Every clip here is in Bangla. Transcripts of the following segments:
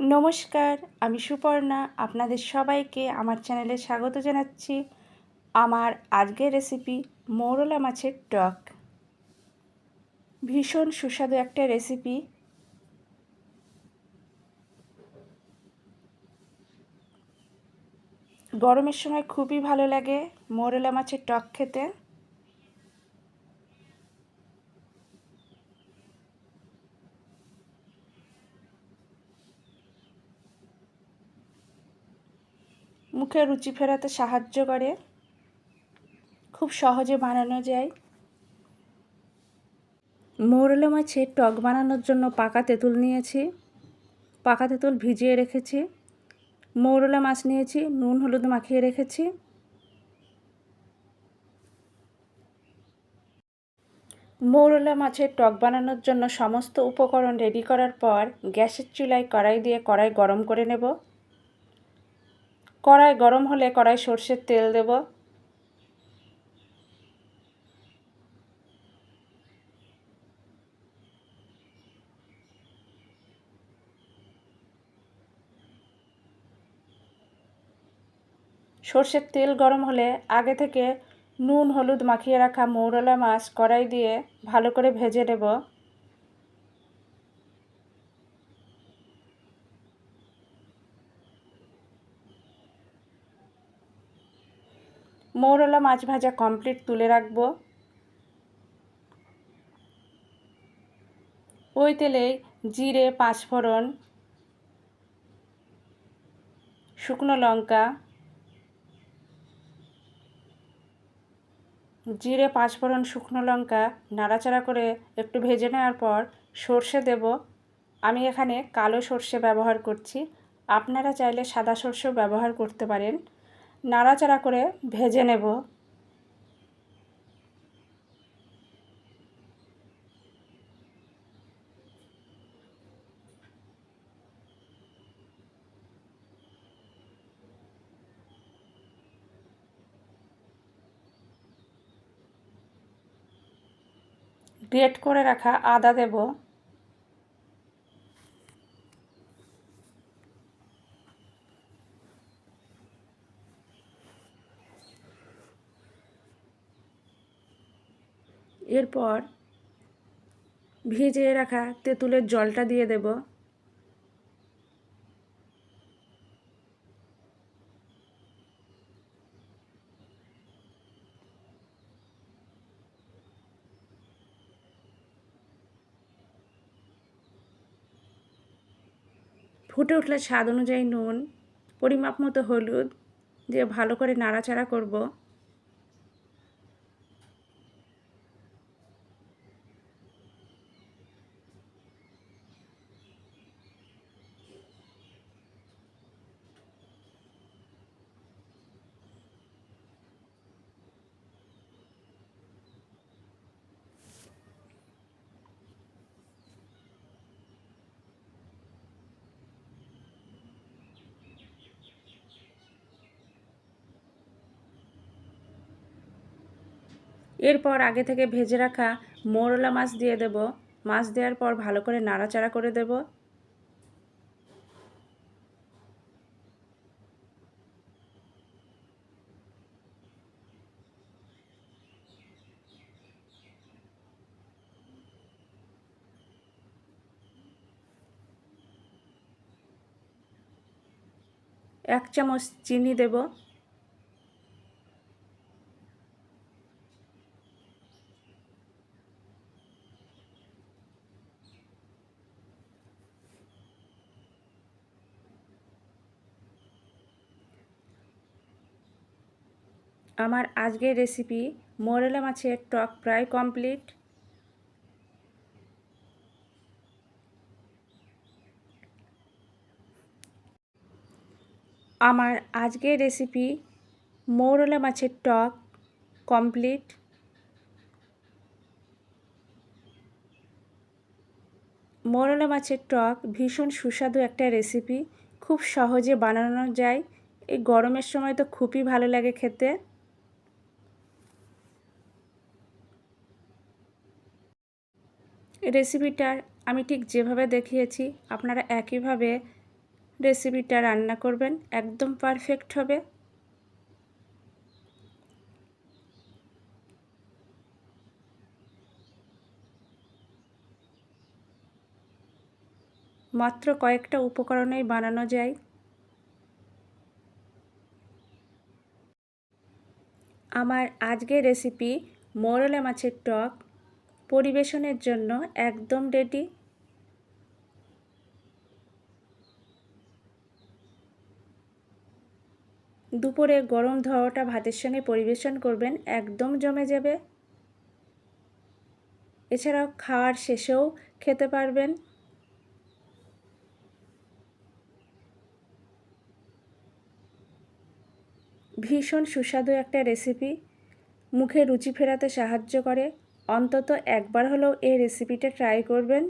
নমস্কার, আমি সুপর্ণা, আপনাদের সবাইকে আমার চ্যানেলে স্বাগত জানাচ্ছি আমার আজকের রেসিপি মৌরলা মাছের টক। ভীষণ সুস্বাদু একটা রেসিপি গরমের সময় খুবই ভালো লাগে মৌরলা মাছের টক খেতে। মুখে রুচি ফেরাতে সাহায্য করে। খুব সহজে বানানো যায়। মৌরলা মাছের টক বানানোর জন্য পাকা তেঁতুল নিয়েছি। পাকা তেঁতুল ভিজিয়ে রেখেছি। মৌরলা মাছ নিয়েছি, নুন, হলুদ মাখিয়ে রেখেছি। মৌরলা মাছের টক বানানোর জন্য সমস্ত উপকরণ রেডি করার পর গ্যাসের চুলায় কড়াই দিয়ে কড়াই গরম করে নেব। কড়াই গরম হলে কড়াই সর্ষের তেল দেব। সর্ষের তেল গরম হলে আগে থেকে নুন, হলুদ মাখিয়ে রাখা মৌরলা মাছ কড়াই দিয়ে ভালো করে ভেজে নেব। মৌরলা মাছ ভাজা কমপ্লিট তুলে রাখব। ওই তেলে জিরে, পাঁচফোড়ন, শুকনো লঙ্কা, জিরে, পাঁচফোড়ন, শুকনো লঙ্কা নাড়াচাড়া করে একটু ভেজে নেওয়ার পর সর্ষে দেব। আমি এখানে কালো সর্ষে ব্যবহার করছি। আপনারা চাইলে সাদা সর্ষেও ব্যবহার করতে পারেন। নাড়াচাড়া করে ভেজে নেব। গ্রেট করে রাখা আদা দেব। এরপর ভিজিয়ে রাখা তেঁতুলের জলটা দিয়ে দেব। ফুটে উঠলে স্বাদ অনুযায়ী নুন, পরিমাপ মতো হলুদ দিয়ে ভালো করে নাড়াচাড়া করব। এরপর আগে থেকে ভেজে রাখা মোরলা মাছ দিয়ে দেব। মাছ দেওয়ার পর ভালো করে নাড়াচাড়া করে দেব। এক চামচ চিনি দেব। আমার আজকের রেসিপি মোরেলা মাছের টক প্রায় কমপ্লিট আমার আজকের রেসিপি মৌরলা মাছের টক কমপ্লিট মৌরলা মাছের টক ভীষণ সুস্বাদু একটা রেসিপি খুব সহজে বানানো যায়। এই গরমের সময় তো খুবই ভালো লাগে খেতে। রেসিপিটার আমি ঠিক যেভাবে দেখিয়েছি, আপনারা একইভাবে রেসিপিটা রান্না করবেন, একদম পারফেক্ট হবে। মাত্র কয়েকটা উপকরণেই বানানো যায়। আমার আজকের রেসিপি মোরলে মাছের টক পরিবেশনের জন্য একদম রেডি দুপুরে গরম ধোয়াটা ভাতের সঙ্গে পরিবেশন করবেন, একদম জমে যাবে। এছাড়াও খাওয়ার শেষেও খেতে পারবেন। ভীষণ সুস্বাদু একটা রেসিপি মুখে রুচি ফেরাতে সাহায্য করে। অন্তত একবার হলেও এই রেসিপিটা ট্রাই করবেন।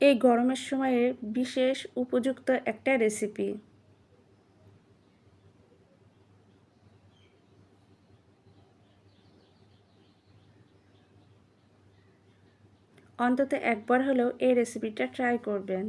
এই গরমের সময়ে বিশেষ উপযুক্ত একটা রেসিপি অন্তত একবার হলেও এই রেসিপিটা ট্রাই করবেন।